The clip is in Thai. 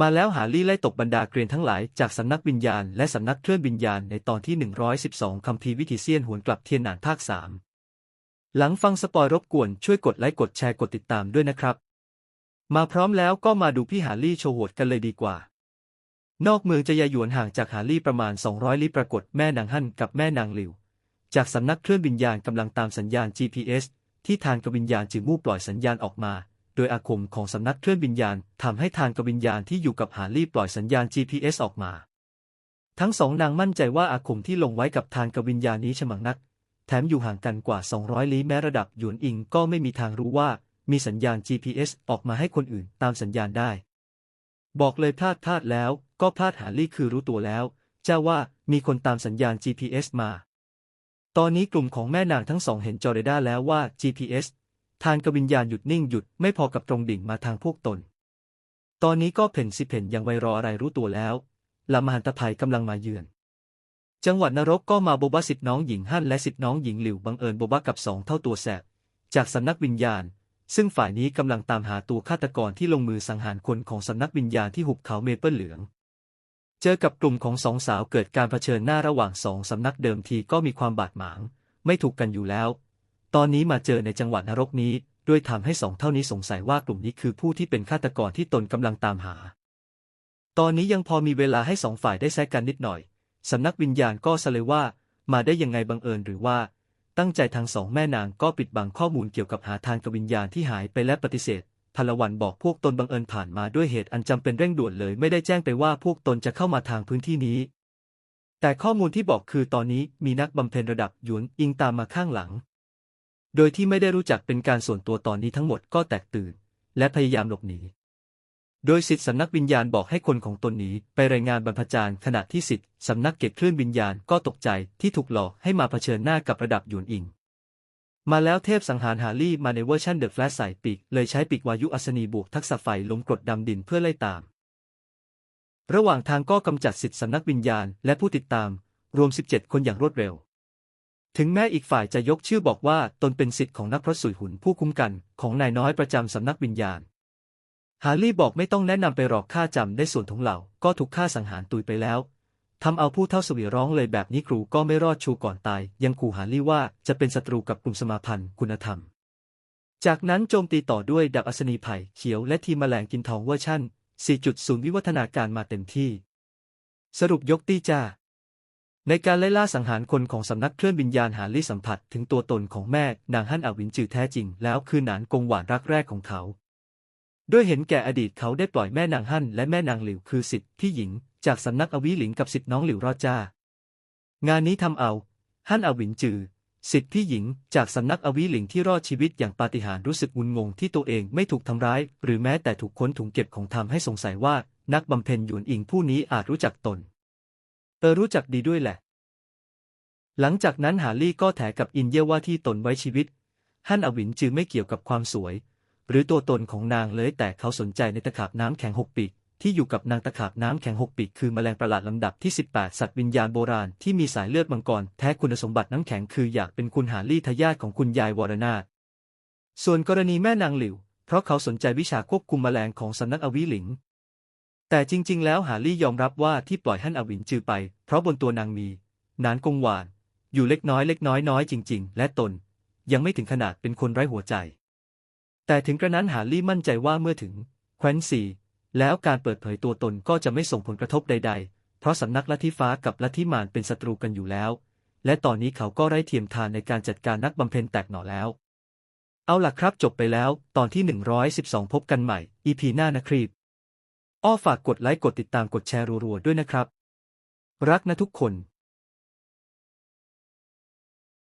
มาแล้วหาลี่ไล่ตบบรรดาเกรียนทั้งหลายจากสำนักวิญญาณและสำนักเคลื่อนวิญญาณในตอนที่ 112คำพีวิธีเซียนหวนกลับเทียนหนานภาค 3 หลังฟังสปอยรบกวนช่วยกดไลค์กดแชร์กดติดตามด้วยนะครับ มาพร้อมแล้วก็มาดูพี่หาลี่โชว์หดกันเลยดีกว่า นอกเมืองจะยาหยวนห่างจากหาลี่ประมาณ 200 ลี้ปรากฏแม่นางฮั่นกับแม่นางหลิว จากสำนักเคลื่อนวิญญาณกำลังตามสัญญาณ GPS ที่ทานกบวิญญาณจึงมู่ปล่อยสัญญาณออกมา โดยอาคมของสำนักเคลื่อนวิญญาณทำให้ทานกบวิญญาณที่อยู่กับหาลี่ปล่อยสัญญาณ GPS ออกมา ทั้งสองนางมั่นใจว่าอาคมที่ลงไว้กับทานกบวิญญาณนี้ฉมังนัก แถมอยู่ห่างกันกว่า 200 ลี้แม้ระดับหยวนอิงก็ไม่มีทางรู้ว่ามีสัญญาณ GPS ออกมาให้คนอื่นตามสัญญาณได้ บอกเลยพลาดพลาดแล้ว ก็พลาดหาลี่คือรู้ตัวแล้ว เจ้าว่ามีคนตามสัญญาณ GPS มา ตอนนี้กลุ่มของแม่นางทั้งสองเห็นจอเรดาแล้วว่า GPS ทานกบวิญญาณหยุดนิ่งหยุดไม่พอกับตรงดิ่งมาทางพวกตน ตอนนี้ก็เพ่นสิเพ่นยังไวรออะไรรู้ตัวแล้วลามหันตภัยกำลังมาเยือน จังหวัดนรกก็มาโบบะสิทธิน้องหญิงฮั่นและสิทธิน้องหญิงหลิวบังเอิญโบบะกับสองเท่าตัวแสบจากสำนักวิญญาณ ซึ่งฝ่ายนี้กำลังตามหาตัวฆาตกรที่ลงมือสังหารคนของสำนักวิญญาณที่หุบเขาเมเปิลเหลือง เจอกับกลุ่มของสองสาวเกิดการเผชิญหน้าระหว่างสองสำนักเดิมทีก็มีความบาดหมาง ไม่ถูกกันอยู่แล้ว ตอนนี้มาเจอในจังหวัดนรกนี้ ด้วยทำให้สองเท่านี้สงสัยว่ากลุ่มนี้คือผู้ที่เป็นฆาตกรที่ตนกำลังตามหา ตอนนี้ยังพอมีเวลาให้สองฝ่ายได้แซกกันนิดหน่อยสำนักวิญญาณก็สเลยว่า มาได้ยังไงบังเอิญหรือว่า ตั้งใจทางสองแม่นางก็ปิดบังข้อมูลเกี่ยวกับหาทางกับวิญญาณที่หายไปและปฏิเสธพลวันบอกพวกตนบังเอิญผ่านมาด้วยเหตุอันจำเป็นเร่งด่วนเลย ไม่ได้แจ้งไปว่าพวกตนจะเข้ามาทางพื้นที่นี้ แต่ข้อมูลที่บอกคือตอนนี้มีนักบำเพ็ญระดับหยวนอิงตามมาข้างหลัง โดยที่ไม่ได้รู้จักเป็นการส่วนตัวตอนนี้ทั้งหมดก็แตกตื่น และพยายามหลบหนี โดยสิทธิสำนักวิญญาณบอกให้คนของตนหนีไปรายงานบรรพจารย์ขณะที่สิทธิสำนักเก็บคลื่นวิญญาณก็ตกใจที่ถูกหลอกให้มาเผชิญหน้ากับระดับหยวนอิง มาแล้วเทพสังหารหาลี่มาในเวอร์ชันเดอะแฟลชใส่ปีกเลยใช้ปีกวายุอัศนีบวกทักษะไฟลมกรดดำดินเพื่อไล่ตาม ระหว่างทางก็กำจัดสิทธิสำนักวิญญาณและผู้ติดตาม รวม 17 คนอย่างรวดเร็ว ถึงแม้อีกฝ่ายจะยกชื่อบอกว่าตนเป็นสิทธิ์ของนักพรตสุยหุนผู้คุ้มกัน ของนายน้อยประจำสำนักวิญญาณ ฮาร์ลี่บอกไม่ต้องแนะนำไปหรอกข้าจำได้ส่วนของเหล่า ก็ถูกฆ่าสังหารตุยไปแล้วทำเอาผู้เท่าสวีร้องเลยแบบนี้ครูก็ไม่รอดชูก่อนตาย ยังขู่ฮาร์ลี่ว่าจะเป็นศัตรูกับกลุ่มสมาพันธ์คุณธรรม จากนั้นโจมตีต่อด้วยดักอัศนีไผ่เขียวและทีมแมลงกินทองเวอร์ชั่น 4.0 วิวัฒนาการมาเต็มที่ สรุปยกตี้จ้า ในการไล่ล่าสังหารคนของสำนักเคลื่อนวิญญาณหาลี่สัมผัสถึงตัวตนของแม่นางฮั่นอาวินจือแท้จริง แล้วคือหนานกงหวานรักแรกของเขา ด้วยเห็นแก่อดีตเขาได้ปล่อยแม่นางฮั่นและแม่นางหลิวคือสิทธิ์พี่หญิง จากสำนักอวิหลิงกับสิทธิ์น้องหลิวรอดจ้า งานนี้ทำเอาฮั่นอาวินจือสิทธิ์พี่หญิง จากสำนักอวิหลิงที่รอดชีวิตอย่างปาฏิหาริย์รู้สึกงุนงงที่ตัวเองไม่ถูกทำร้าย หรือแม้แต่ถูกค้นถุงเก็บของทำให้สงสัยว่า นักบำเพ็ญหยวนอิงผู้นี้อาจรู้จักตน เออรู้จักดีด้วยแหละ หลังจากนั้นหาลี่ก็แถกับอินเย่ว่าที่ตนไว้ชีวิต ฮั่นอวินจือไม่เกี่ยวกับความสวย หรือตัวตนของนางเลยแต่เขาสนใจในตะขาบน้ำแข็งหกปีกที่อยู่กับนางตะขาบน้ำแข็งหกปีกคือแมลงประหลาดลำดับที่ 18 สัตว์วิญญาณโบราณที่มีสายเลือดมังกรแท้คุณสมบัติน้ำแข็งคืออยากเป็นคุณหาลี่ทายาทของคุณยายวรนาถส่วนกรณีแม่นางหลิว เพราะเขาสนใจวิชาควบคุมแมลงของสำนักอวิหลิง แต่จริง ๆ แล้วหาลี่ยอมรับว่าที่ปล่อยฮั่นอวินจือไป เพราะบนตัวนางมี นานกงหวาน อยู่เล็กน้อยเล็กน้อยน้อยจริง ๆ และตน ยังไม่ถึงขนาดเป็นคนไร้หัวใจ แต่ถึงกระนั้นหาลี่มั่นใจว่าเมื่อถึงแคว้นซีแล้วการเปิดเผยตัวตนก็จะไม่ส่งผลกระทบใด ๆ เพราะสำนักลัทธิฟ้ากับลัทธิมารเป็นศัตรูกันอยู่แล้ว และตอนนี้เขาก็ไร้เทียมทานในการจัดการนักบำเพ็ญแตกหน่อแล้ว เอาล่ะครับจบไปแล้ว ตอนที่ 112 พบกันใหม่ EP หน้านะครับ อ้อฝากกดไลค์กดติดตามกดแชร์รัวๆด้วยนะครับ รักนะทุกคน